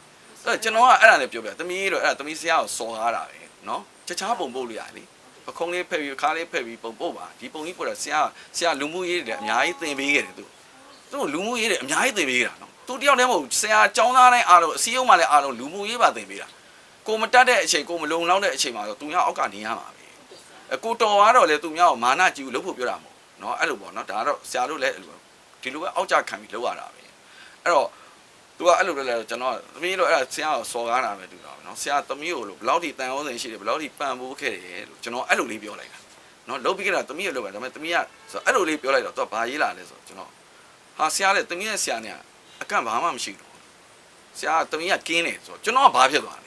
တော့ကျွန်တော်ကအဲ့ဒါလည်းပြောပြသမီးတော့အဲ့ဒါသမီးဆရာကိုစော်ကားတာပဲနော်တခြားပုံပို့လို့ရလေပခုံးလေးဖက်ပြီးခါလေးဖက်ပြီးပုံပို့ပါဒီပုံကြီးပို့တာဆရာဆရာလူမှုရေးတွေအများကြီးသင်ပေးခဲ့တယ်သူသူလူမှုရေးတွေအများကြီးသင်ပေးတာနော်သူတယောက်တည်းမဟုတ်ဆရာចောင်းသားတိုင်းအားလုံးအစည်းအရုံးမှလည်းအားလုံးလူမှုရေးပါသင်ပေးတာ ကိုမတက်တဲ့အချိန်ကိုမလုံလောက်တဲ့အချိန်မှာတော့သူများအောက်ကနေရမှာပဲအကိုတော်ကတော့လေသူများကိုမာနကြည့်ဘူးလို့ဖို့ပြောတာမဟုတ်နော်အဲ့လိုပေါ့နော်ဒါကတော့ဆရာတို့လည်းအဲ့လိုဒီလိုပဲအောက်ကြခံပြီးလုပ်ရတာပဲအဲ့တော့ तू ကအဲ့လိုလည်းကျွန်တော်သမီးတို့အဲ့ဒါဆရာကိုစော်ကားတာပဲတူတာပဲเนาะဆရာသမီးကိုလို့ဘယ်လောက်ထိတန်အောင်စင်ရှိတယ်ဘယ်လောက်ထိပံ့ပိုးခဲ့တယ်လို့ကျွန်တော်အဲ့လိုလေးပြောလိုက်တာเนาะလုပ်ပြီးကြတာသမီးရလုပ်ပါဒါပေမဲ့သမီးကဆိုအဲ့လိုလေးပြောလိုက်တော့ तू ကဘာရေးလာလဲဆိုတော့ကျွန်တော်ဟာဆရာလည်းသမီးရဲ့ဆရာနဲ့အကန့်ဘာမှမရှိဘူးဆရာသမီးကကင်းတယ်ဆိုတော့ကျွန်တော်ကဘာဖြစ်သွားလဲ ဲ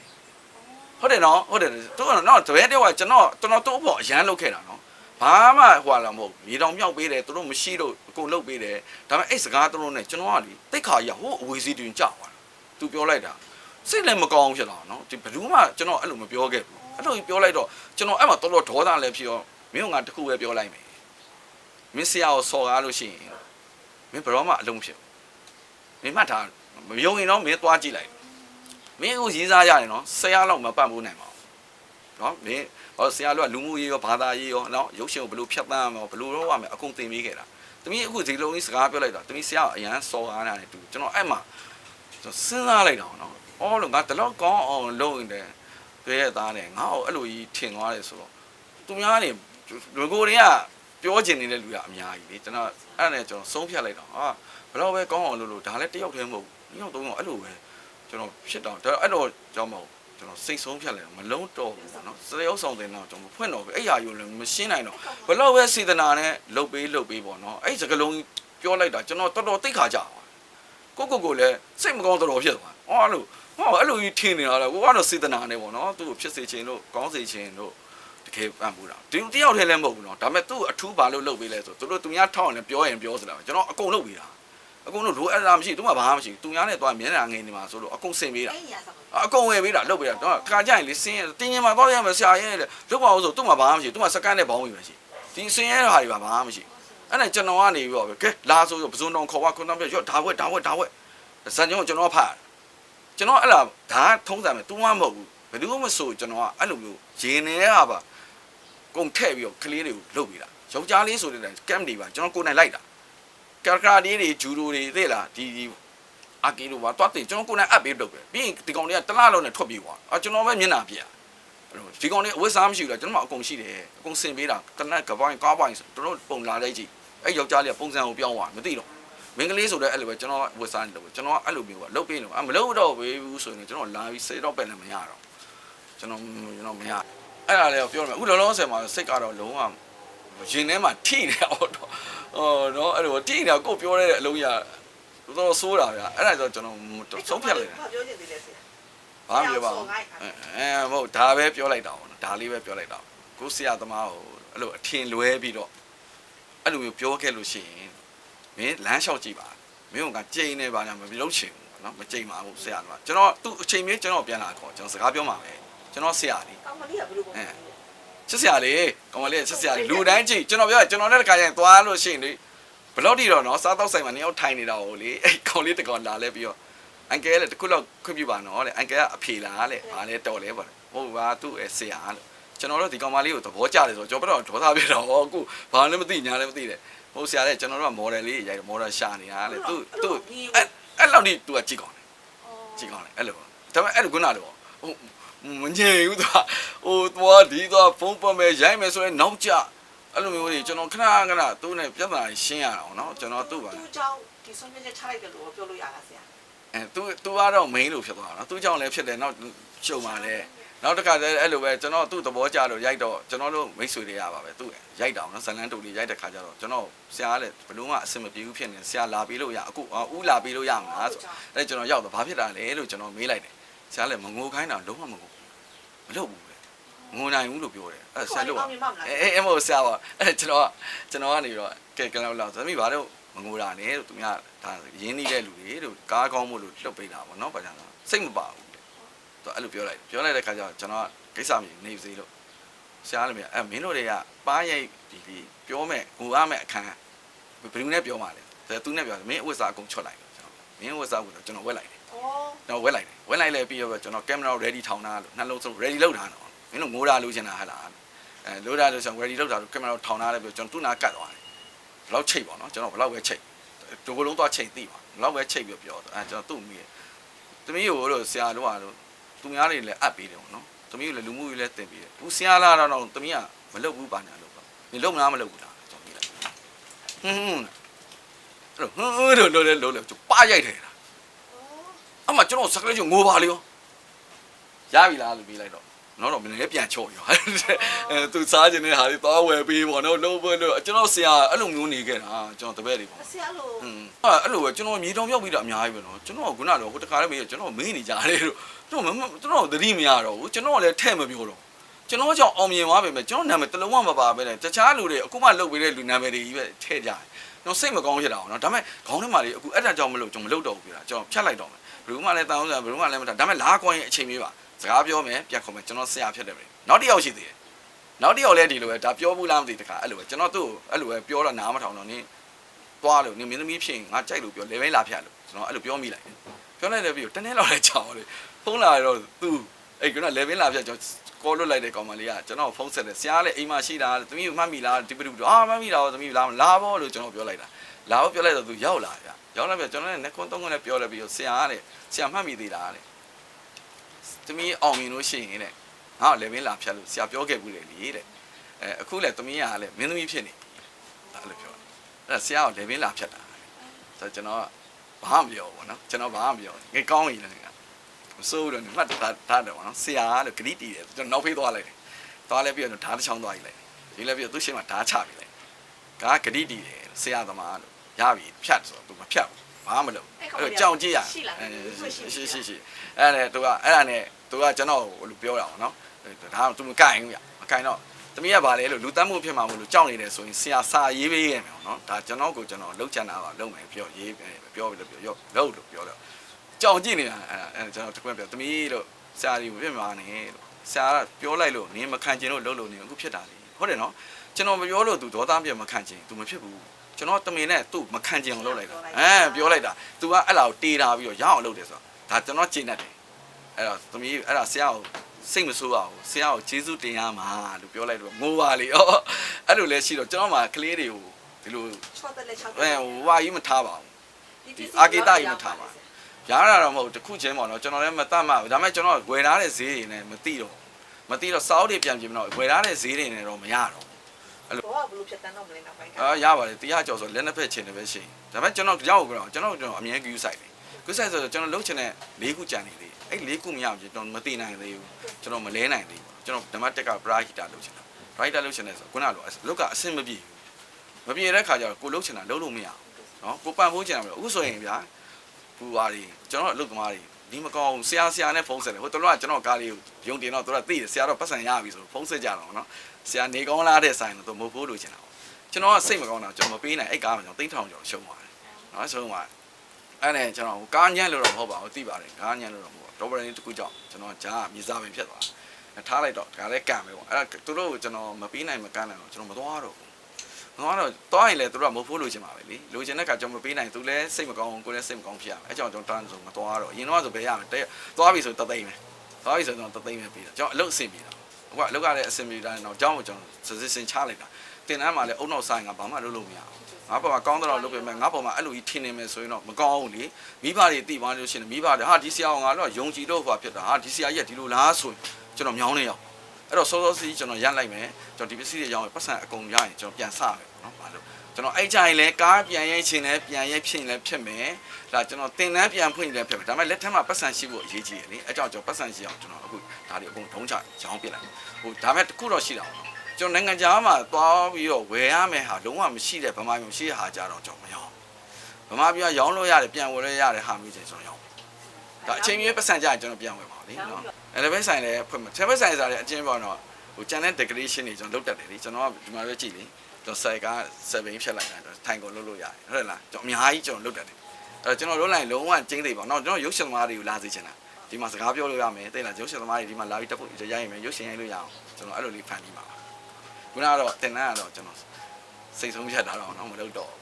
ဟုတ်တယ်နော်ဟုတ်တယ်သူကတော့တပည့်တယောက်ကကျွန်တော်ကျွန်တော်တို့အဖို့အရန်လုပ်ခဲ့တာနော်ဘာမှဟွာလာမဟုတ်မြေတောင်မြောက်ပေးတယ်သူတို့မရှိလို့အကုန်လုပ်ပေးတယ်ဒါပေမဲ့အဲ့စကားသူတို့နဲ့ကျွန်တော်ကလေတိတ်ခါရဟိုအဝေးစီတွင်ကြောက်သွားတာသူပြောလိုက်တာစိတ်လည်းမကောင်းဖြစ်တော့နော်ဒီဘလူးမှကျွန်တော်အဲ့လိုမပြောခဲ့ဘူးအဲ့လိုပြောလိုက်တော့ကျွန်တော်အဲ့မှာတော်တော်ဒေါသလည်းဖြစ်ရောမင်းကငါတခုပဲပြောလိုက်မယ်မင်းဆရာကိုစော်ကားလို့ရှိရင်မင်းဘယ်တော့မှအလုံးဖြစ်မင်းမှတ်ထားမယုံရင်တော့မင်းသွားကြည့်လိုက် မင်းကိုရေးစားရတယ်နော်ဆရာလောက်မပတ်ဘူးနိုင်ပါဘူးနော်မင်းဟောဆရာတို့ကလူမှုရေးရောဘာသာရေးရောနော်ရုပ်ရှင်ကိုဘယ်လိုဖြတ်သန်းရမလဲဘယ်လိုလုပ်ရမလဲအကုန်သင်ပေးခဲ့တာတမီးအခုဒီလုံးကြီးစကားပြောလိုက်တာတမီးဆရာကအရန်စော်ကားနေတာနဲ့တူကျွန်တော်အဲ့မှာကျွန်တော်စဉ်းစားလိုက်တာနော်အော်လို့ငါတလောက်ကောင်းအောင်လုပ်ရင်တယ်တွေ့ရသားနဲ့ငါ့ကိုအဲ့လိုကြီးထင်သွားတယ်ဆိုတော့သူများနေလူကိုတွေကပြောချင်နေတဲ့လူကအများကြီးလေကျွန်တော်အဲ့ဒါနဲ့ကျွန်တော်ဆုံးဖြတ်လိုက်တော့ဟာဘယ်တော့ပဲကောင်းအောင်လုပ်လို့ဒါလည်းတယောက်တည်းမဟုတ်ဘူးနှစ်ယောက်သုံးယောက်အဲ့လိုပဲ ကျွန်တော်ဖြစ်တော့ဒါအဲ့တော့ကြောင့်မဟုတ်ကျွန်တော်စိတ်ဆုံးဖြတ်လိုက်တော့မလုံးတော့ဘူးပေါ့နော်စရုပ်ဆောင်တင်တော့ကျွန်တော်ဖွင့်တော့အဲ့ရာယူလည်းမရှင်းနိုင်တော့ဘယ်တော့ပဲစေတနာနဲ့လှုပ်ပေးလှုပ်ပေးပေါ့နော်အဲ့စကလုံးပြောလိုက်တာကျွန်တော်တော်တော်သိခါကြပါကိုကိုကိုလည်းစိတ်မကောင်းတော်တော်ဖြစ်သွားဟောလို့ဟောအဲ့လိုကြီးထင်နေတာလေကိုကတော့စေတနာနဲ့ပေါ့နော်သူ့ကိုဖြစ်စေခြင်းလို့ကောင်းစေခြင်းလို့တကယ်ပန်ပူတာဒီတယောက်တည်းလည်းမဟုတ်ဘူးနော်ဒါပေမဲ့သူ့အထူးဘာလို့လှုပ်ပေးလဲဆိုသူတို့သူများထောက်ရင်ပြောရင်ပြောစလားကျွန်တော်အကုန်လှုပ်ပေးတာ အကုန်လုံးလိုအပ်တာမရှိသူမှဘာမှမရှိသူများနဲ့သွားမျက်နှာငယ်နေမှာဆိုလို့အကုန်စင်ပေးတာအဲ့ရစားအကုန်ဝယ်ပေးတာလုပ်ပေးတာတော့ခါကြရင်လေစင်းရတင်းရင်မှာတော့ရမယ်ဆရာရဲလေလုပ်ပါဦးဆိုသူ့မှာဘာမှမရှိသူ့မှာစကန်နဲ့ဘောင်းပြီပဲရှိဒီစင်းရဲဟာတွေဘာမှမရှိအဲ့ဒါကျွန်တော်ကနေပြီးတော့ကဲလာဆိုဆိုပစုံတော်ခေါ်ပါခွန်းတော်ပြရော့ဒါဝက်ဒါဝက်ဒါဝက်ဇန်ကျုံကျွန်တော်ဖတ်ကျွန်တော်အဲ့လားဒါထုံးစံမယ် तू မှမဟုတ်ဘူးဘယ်သူမှမဆိုကျွန်တော်ကအဲ့လိုမျိုးရင်နေတာပါကုန်ထည့်ပြီးတော့ကလေးတွေကိုလုပ်ပေးတာယောက်ျားလေးဆိုတဲ့ကမ်တွေပါကျွန်တော်ကိုယ်နိုင်လိုက်တာ ကာကာလေးတွေဂျူရိုတွေသိလားဒီဒီအာကီလိုပါတွားတင်ကျွန်တော်ကိုယ်နိုင်အပ်ပေးလုပ်ပဲပြီးရင်ဒီကောင်တွေကတစ်လားလုံးနဲ့ထွက်ပြေးသွားအာကျွန်တော်ပဲမျက်နှာပြအဲ့လိုဒီကောင်တွေအဝတ်စားမရှိဘူးလားကျွန်တော်မှအကုန်ရှိတယ်အကုန်စင်ပေးတာတနက်ကပိုင်းကားပိုင်းဆိုတို့ပုံလာလိုက်ကြည့်အဲ့ယောက်ျားလေးကပုံစံကိုပြောင်းသွားမသိတော့မင်္ဂလေးဆိုတဲ့အဲ့လိုပဲကျွန်တော်ဝတ်စားနေလို့ကျွန်တော်အဲ့လိုမျိုးကလုတ်ပေးလို့အမလုတ်တော့ဘူးဆိုရင်ကျွန်တော်လာပြီးစိတ်တော့ပဲလည်းမရတော့ကျွန်တော်ကျွန်တော်မရအဲ့ဒါလည်းပြောရမယ်အခုလောလောဆယ်မှာစိတ်ကတော့လုံးဝရင်ထဲမှာထိနေအောင်တော့ ဟောနော်အဲ့လိုထိနေတာကိုပြောရတဲ့အလုံးရတော်တော်ဆိုးတာဗျအဲ့ဒါဆိုကျွန်တော်ဆုံးဖြတ်လိုက်တယ်ဘာပြောချင်သေးလဲဆရာဘာမှမပြောပါဘူးအဲအဲမဟုတ်ဒါပဲပြောလိုက်တာပေါ့နော်ဒါလေးပဲပြောလိုက်တာကိုဆရာသမားကိုအဲ့လိုအထင်လွဲပြီးတော့အဲ့လိုမျိုးပြောခဲ့လို့ရှိရင်မင်းလမ်းလျှောက်ကြည့်ပါမင်းကကြိန်နေပါညာမလုပ်ချင်ဘူးနော်မကြိန်ပါဘူးဆရာသမားကျွန်တော်သူ့အချိန်မျိုးကျွန်တော်ပြန်လာခေါ်ကျွန်တော်စကားပြောမှာပဲကျွန်တော်ဆရာလေးကောင်းမလေးကဘယ်လိုပုံလဲ ချစ်ဆရာလေးကောင်မလေးချစ်ဆရာလူတိုင်းကြည့်ကျွန်တော်ပြောကျွန်တော်လည်းတခါကျရင်သွားလို့ရှိရင်လေဘယ်တော့ဒီတော့နော်စားတော့ဆိုင်မှာနေရောက်ထိုင်နေတာဟိုလေအဲ့ကောင်လေးတကောင်လာလဲပြီးတော့အန်ကယ်လည်းတခုလောက်ခွင့်ပြုပါနော်လေအန်ကယ်ကအဖေလားလေဘာလဲတော်လဲပေါ့လေဟုတ်ပါသူ့ရဲ့ဆရာလို့ကျွန်တော်တို့ဒီကောင်မလေးကိုသဘောကျတယ်ဆိုတော့ကျွန်တော်တော့ဒေါသပြတော့ဟောအခုဘာလည်းမသိညာလည်းမသိတယ်ဟုတ်ဆရာလေကျွန်တော်တို့ကမော်ဒယ်လေးရိုက်မော်ဒယ်ရှာနေတာလေသူသူအဲ့အဲ့လောက်ဒီသူကကြည့်ကောင်းတယ်ကြည့်ကောင်းတယ်အဲ့လိုဒါပေမဲ့အဲ့လိုခုနလိုဟို မငြိမ်ဘူးသူကဟိုသွားဒီသွားဖုန်းပတ်မယ်ရိုက်မယ်ဆိုရင်နောက်ကျအဲ့လိုမျိုးတွေကျွန်တော်ခဏခဏသူ့နဲ့ပြဿနာရှင်းရအောင်နော်ကျွန်တော်သူ့ပါသူ့ကြောင့်ဒီဆုံးဖြတ်ချက်ချလိုက်တယ်လို့ပြောလို့ရလားဆရာအဲသူသူကတော့ main လို့ဖြစ်သွားတာနော်သူ့ကြောင့်လည်းဖြစ်တယ်နောက်ရှုံပါလေနောက်တစ်ခါလည်းအဲ့လိုပဲကျွန်တော်သူ့သဘောကျလို့ရိုက်တော့ကျွန်တော်တို့မိတ်ဆွေတွေရပါပဲသူ့ရိုက်တာနော်ဇလန်တူလေးရိုက်တဲ့ခါကျတော့ကျွန်တော်ဆရာလည်းဘလို့မှအဆင်မပြေဘူးဖြစ်နေဆရာလာပြီးလို့ရအခုဦးလာပြီးလို့ရမှာဆိုအဲ့ကျွန်တော်ရောက်တော့ဘာဖြစ်တာလဲလို့ကျွန်တော်မေးလိုက်တယ် ဆရာလည်းမငိုခိုင်းတာလုံးဝမငိုမလုပ်ဘူးလေငိုနိုင်ဘူးလို့ပြောတယ်အဲ့ဆရာလို့အဲအဲအဲ့မို့ဆရာပါအဲ့ကျွန်တော်ကျွန်တော်ကနေတော့ကဲကလောက်လောက်သမီးဘာလို့မငိုတာလဲလို့သူများဒါရင်းနှီးတဲ့လူတွေလို့ကားကောင်းမှုလို့လှုပ်ပေးတာပေါ့နော်ဘာကြောင့်လဲစိတ်မပါဘူးသူအဲ့လိုပြောလိုက်ပြောလိုက်တဲ့ခါကျတော့ကျွန်တော်ကိစ္စမျိုးနေစေလို့ဆရာလည်းမြအဲမင်းတို့တွေကပါးရိုက်ဒီဒီပြောမဲ့ငိုရမဲ့အခန်းဘယ်သူနဲ့ပြောမှလဲဒါသူနဲ့ပြောတယ်မင်းအဝတ်စားအကုန်ချွတ်လိုက်လို့ကျွန်တော်မမင်းဝတ်စားကိုကျွန်တော်ဝက်လိုက်တယ်哦， ကျွန်တော်ဝက်လိုက်တယ်ဝက်လိုက်လဲပြီးတော့ကျွန်တော်ကင်မရာ ready ထောင်ထားလို့နှလုံးစုံ ready လုပ်ထားတော့မင်းတို့ငိုးတာလို့ရှင်တာဟဲ့လားအဲလို့တာလို့ဆို ready လုပ်တာလို့ကင်မရာထောင်ထားလဲပြီးကျွန်တော်သူ့နာကတ်သွားတယ်ဘလောက်ချိတ်ပေါ့နော်ကျွန်တော်ဘလောက်ပဲချိတ်ဒီဘလုံးသွားချိတ်သိပါဘလောက်ပဲချိတ်ပြီးပြောတော့အဲကျွန်တော်သူ့မိတယ်သမီးကိုလို့ဆရာတို့ကတော့သူများတွေလည်းအပ်ပေးတယ်ပေါ့နော်သမီးကိုလည်းလူမှုရေးလည်းတင်ပေးတယ်သူဆရာလာတော့သမီးကမလုပ်ဘူးပါညာလို့ပေါ့你လုပ်မလားမလုပ်ဘူးလားကျွန်တော်မိလိုက်ဟွန်းအဲ့တော့ဟွန်းလို့လို့လို့လို့ပါရိုက်တယ်လား哦， အဲ့မှာကျွန်တော်စကရက်ချငိုပါလေရောရပြီလားလို့ပြီးလိုက်တော့နော်တော့မင်းလည်းပြန်ချော့ရောအဲသူစားခြင်းနဲ့ဟာလေးသွားဝယ်ပေးပေါ့နော်လုံးဝလို့ကျွန်တော်ဆရာအဲ့လိုမျိုးနေခဲ့တာကျွန်တော်တပည့်တွေပေါ့ဆရာလို့อืมအဲ့လိုပဲကျွန်တော်မြေတောင်ပြောက်ပြီးတော့အများကြီးပဲနော်ကျွန်တော်ကခုနတော့ဟိုတခါလည်းမေးရကျွန်တော်မေးနေကြတယ်လို့ကျွန်တော်ကျွန်တော်သတိမရတော့ဘူးကျွန်တော်လည်းထဲ့မပြောတော့ကျွန်တော်ကြောင့်အောင်မြင်သွားပေမဲ့ကျွန်တော်နာမည်တလုံးဝမပါပဲနဲ့တခြားလူတွေအခုမှလုတ်ပေးတဲ့လူနာမည်တွေကြီးပဲထည့်ကြတယ်ကျွန်တော်စိတ်မကောင်းဖြစ်တာအောင်နော်ဒါပေမဲ့ခေါင်းထဲမှာလေအခုအဲ့ဒါကြောင့်မလို့ကျွန်တော်မလုတ်တော့ဘူးပြတာကျွန်တော်ဖြတ်လိုက်တော့မယ် ဘယ်သူမှလည်းတောင်းစားဘယ်သူမှလည်းမထားဒါပေမဲ့လာခေါ်ရင်အချိန်မျိုးပါစကားပြောမယ်ပြန်ခေါ်မယ်ကျွန်တော်ဆရာဖြစ်တယ်ပဲနောက်တစ်ယောက်ရှိသေးတယ်နောက်တစ်ယောက်လည်းဒီလိုပဲဒါပြောဘူးလားမသိတခါအဲ့လိုပဲကျွန်တော်သူ့ကိုအဲ့လိုပဲပြောတော့နားမထောင်တော့နင်းသွားလို့နေမင်းသမီးဖြစ်ရင်ငါကြိုက်လို့ပြောလေဘိန်းလာဖြတ်လို့ကျွန်တော်အဲ့လိုပြောမိလိုက်တယ်ပြောလိုက်တယ်ပြီးတော့တနေ့လောက်လည်းကြောက်တယ်ဖုန်းလာတော့သူအဲ့ကနော်လေဘင်းလာဖြတ်ကျွန်တော်ကောလွတ်လိုက်တဲ့ကောင်မလေးကကျွန်တော်ဖုန်းဆက်တယ်ဆရာလည်းအိမ်မှာရှိတာသမီးမှတ်မိလားဒီပတူအာမှတ်မိတာရောသမီးလာလာဘောလို့ကျွန်တော်ပြောလိုက်တာ လာဘောပြောလိုက်တော့သူရောက်လာဗျရောက်လာပြကျွန်တော်လည်းနှစ်ခွန်းသုံးခွန်းလည်းပြောလိုက်ပြီးတော့ဆရာကလည်းဆရာမှတ်မိသေးတာတဲ့သမီးအောင်မြင်လို့ရှိရင်တဲ့ငါ့လေဘင်းလာဖြတ်လို့ဆရာပြောခဲ့ဘူးလေလေတဲ့အဲအခုလည်းသမီးကလည်းမင်းသမီးဖြစ်နေပြီအဲ့လိုပြောအဲ့ဆရာကလေဘင်းလာဖြတ်တာဆိုတော့ကျွန်တော်ကဘာမှမပြောဘူးပေါ့နော်ကျွန်တော်ဘာမှမပြောငယ်ကောင်းရင်လည်းငါမစိုးဘူးတော့မှတ်ထားထားတယ်ပေါ့နော်ဆရာလို့ဂရိတီတယ်ကျွန်တော်နောက်ဖေးသွားလိုက်တယ်သွားလဲပြီးတော့ဓာတ်တစ်ချောင်းသွားကြည့်လိုက်ဒီလည်းပြီးတော့သူ့ရှေ့မှာဓာတ်ချပြီးလိုက် ဒါကဂရိတီတယ်ဆရာသမားလို့ရပြီဖြတ်ဆိုတော့သူမဖြတ်ဘူးဘာမှမလုပ်အဲ့တော့ကြောင်ကြည့်ရရှိရှိရှိအဲ့ဒါနဲ့သူကအဲ့ဒါနဲ့သူကကျွန်တော်ကိုလို့ပြောတာပေါ့နော်ဒါကသူမကင်ဘူးရမကင်တော့တမီးကဘာလဲလို့လူတက်မှုဖြစ်မှာမလို့ကြောက်နေတယ်ဆိုရင်ဆရာစာရေးပေးရမယ်ပေါ့နော်ဒါကျွန်တော်ကိုကျွန်တော်လောက်ချင်တာပါလုံးမယ်ပြောရေးပဲပြောပြီးတော့ပြောရောလောက်လို့ပြောတော့ကြောင်ကြည့်နေတာအဲ့အဲ့ကျွန်တော်တကွန်းပြောတမီးလို့ဆရာကြီးမဖြစ်မှာနဲ့လို့ဆရာကပြောလိုက်လို့နင်းမခံချင်လို့လှုပ်လို့နေအခုဖြစ်တာလေဟုတ်တယ်နော် ကျွန်တော်မပြောလို့ तू ဒေါသပြမခံချင် तू မဖြစ်ဘူးကျွန်တော်တမင်နဲ့ तू မခံချင်အောင်လုပ်လိုက်တာအဲပြောလိုက်တာ तू ကအဲ့လာကိုတေးတာပြီးတော့ရအောင်လုပ်တယ်ဆိုတော့ဒါကျွန်တော်ချိန်တတ်တယ်အဲ့တော့သမီးအဲ့ဒါဆရာကိုစိတ်မဆိုးအောင်ဆရာကိုကျေးဇူးတင်ရမှာလို့ပြောလိုက်တော့ငိုပါလေဩအဲ့လိုလဲရှိတော့ကျွန်တော်မှကလေးတွေကိုဒီလိုချော့တယ်လေချော့တယ်အဲဟိုဝါကြီးမထားပါဘူးဒီအာကိတကြီးမထားပါဘူးရတာတော့မဟုတ်တခုချင်းပေါ့နော်ကျွန်တော်လည်းမတတ်မှဒါပေမဲ့ကျွန်တော်ဝယ်ထားတဲ့ဈေးတွေနဲ့မသိတော့မသိတော့စောက်တွေပြန်ပြင်မတော့ဝယ်ထားတဲ့ဈေးတွေနဲ့တော့မရတော့ ဘောကဘလို့ဖြစ်တယ်တော့မလဲနောက်ပိုင်းကအာရပါတယ်တရားကျော်ဆိုလက်နှစ်ဖက်ချင်တယ်ပဲရှိဒါပေမဲ့ကျွန်တော်ရောက်ကြတော့ကျွန်တော်ကျွန်တော်အမြဲ view site တယ် view site ဆိုတော့ကျွန်တော်လုပ်ချင်တဲ့၄ခုကြံနေသေးအဲ့၄ခုမရအောင်ကျွန်တော်မသိနိုင်သေးဘူးကျွန်တော်မလဲနိုင်သေးဘူးကျွန်တော်ဓမ္မတက်က private လုပ်ချင်တာ private လုပ်ချင်တယ်ဆိုခုနကလိုလောကအဆင်မပြေဘူးမပြေတဲ့ခါကျတော့ကိုလုပ်ချင်တာလုပ်လို့မရဘူးနော်ကိုပန်ဖိုးချင်တာမလို့အခုဆိုရင်ဗျာဘူပါတွေကျွန်တော်အလုပ်သမားတွေဒီမကောင်းဆရာဆရာနဲ့ဖုန်းဆက်တယ်ဟိုတော်ကကျွန်တော်ကားလေးကိုယုံတင်တော့သူကသိတယ်ဆရာတော့ပတ်စံရပြီဆိုဖုန်းဆက်ကြတော့နော် ဆရာနေကောင်းလားတဲ့ဆိုင်တော့သူမဟုတ်ဘူးလို့ချင်တာပေါ့ကျွန်တော်ကစိတ်မကောင်းတာကျွန်တော်မပေးနိုင်အဲ့ကားမှာကျွန်တော်တိတ်ထောင်ကျော်ရှုံးပါတယ်နော်ရှုံးပါတယ်အဲ့နဲ့ကျွန်တော်ကားညံ့လို့တော့မဟုတ်ပါဘူးသိပါတယ်ကားညံ့လို့တော့မဟုတ်ပါဒေါ်ဘရင်းတစ်ခုကြောင့်ကျွန်တော်ဂျားမြေစားပင်ဖြစ်သွားတယ်ထားလိုက်တော့ဒါလည်းကံပဲပေါ့အဲ့ဒါသူတို့ကိုကျွန်တော်မပေးနိုင်မကမ်းနိုင်တော့ကျွန်တော်မသွားတော့ဘူးမသွားတော့သွားရင်လည်းသူတို့ကမဟုတ်ဘူးလို့ချင်ပါပဲလေလိုချင်တဲ့ခါကျွန်တော်မပေးနိုင်သူလည်းစိတ်မကောင်းကိုယ်လည်းစိတ်မကောင်းဖြစ်ရမယ်အဲ့ကြောင့်ကျွန်တော်တန်းဆိုမသွားတော့အရင်တော့ဆိုဘယ်ရမလဲတဲ့သွားပြီဆိုတသိမ့်ပဲသွားပြီဆိုတော့တသိမ့်ပဲပြီးတော့ကျွန်တော်အလုပ်အဆင်ပြေတာ အခုကအလုပ်ကလည်းအဆင်ပြေတာတော့အကြောင်းကိုကျွန်တော်စစ်စစ်ချလိုက်တာတင်တန်းမှာလည်းအုံနောက်ဆိုင်ကဘာမှလုပ်လို့မရဘူးငါပေါ်မှာကောင်းတော့လုပ်ပေမဲ့ငါပေါ်မှာအဲ့လိုကြီးထင်နေမယ်ဆိုရင်တော့မကောင်းဘူးလေမိဘတွေတိသွားလို့ရှိရင်မိဘတွေဟာဒီဆရာကငါတော့ယုံကြည်လို့ဟွာဖြစ်တာဟာဒီဆရာကြီးကဒီလိုလားဆိုရင်ကျွန်တော်မြောင်းနေရောက်အဲ့တော့စောစောစီးကျွန်တော်ရန်လိုက်မယ်ကျွန်တော်ဒီပစ္စည်းတွေရောင်းရင်ပတ်စံအကုန်ရရင်ကျွန်တော်ပြန်စမယ်နော်ဘာလို့ ကျွန်တော်အဲ့ကြရင်လဲကားပြန်ရိုက်ချင်လဲပြန်ရိုက်ဖြစ်ရင်လဲဖြစ်မယ်ဒါကျွန်တော်တင်တန်းပြန်ဖွင့်ရင်လဲဖြစ်မယ်ဒါပေမဲ့လက်ထက်မှာပတ်စံရှိဖို့အရေးကြီးတယ်လေအဲ့ကြောင့်ကျွန်တော်ပတ်စံရှိအောင်ကျွန်တော်အခုဒါတွေအကုန်ထုံးချရောင်းပြလိုက်ဟိုဒါပေမဲ့တစ်ခုတော့ရှိတာပေါ့ကျွန်တော်နိုင်ငံခြားမှာသွားပြီးတော့ဝယ်ရမယ်ဟာလုံးဝမရှိတဲ့ဗမာမျိုးရှိတဲ့ဟာကြတော့ကျွန်တော်မရောင်းဗမာပြည်ကရောင်းလို့ရတယ်ပြန်ဝယ်လို့ရတယ်ဟာမျိုးချင်းကျွန်တော်ရောင်းဒါအချိန်မျိုးပတ်စံကြရင်ကျွန်တော်ပြန်ဝယ်ပါလေနော်အဲ့ဒါပဲဆိုင်လဲဖွင့်မှာဆယ်ဘက်ဆိုင်စားတဲ့အချင်းပေါ့နော်ဟိုကျန်တဲ့ decoration တွေကျွန်တော်လုပ်တတ်တယ်လေကျွန်တော်ကဒီမှာပဲကြည့်လေ ကျွန်တော်စိုက်က7ဘင်းဖြတ်လိုက်တာထိုင်ကုန်လုပ်လို့ရတယ်ဟုတ်လားကျွန်တော်အများကြီးကျွန်တော်လုပ်တတ်တယ်အဲ့တော့ကျွန်တော်လုပ်လိုက်လုံးဝကျင်းသိပါတော့ကျွန်တော်ရုပ်ရှင်သမားတွေကိုလာစေချင်တာဒီမှာစကားပြောလို့ရမယ်တဲ့လားရုပ်ရှင်သမားတွေဒီမှာလာပြီးတက်ဖို့ရိုက်ရင်မယ်ရုပ်ရှင်ရိုက်လို့ရအောင်ကျွန်တော်အဲ့လိုလေးဖန်ပြီးပါခုနကတော့တင်တန်းကတော့ကျွန်တော်စိတ်ဆုံးဖြတ်တာတော့တော့မလုပ်တော့ဘူး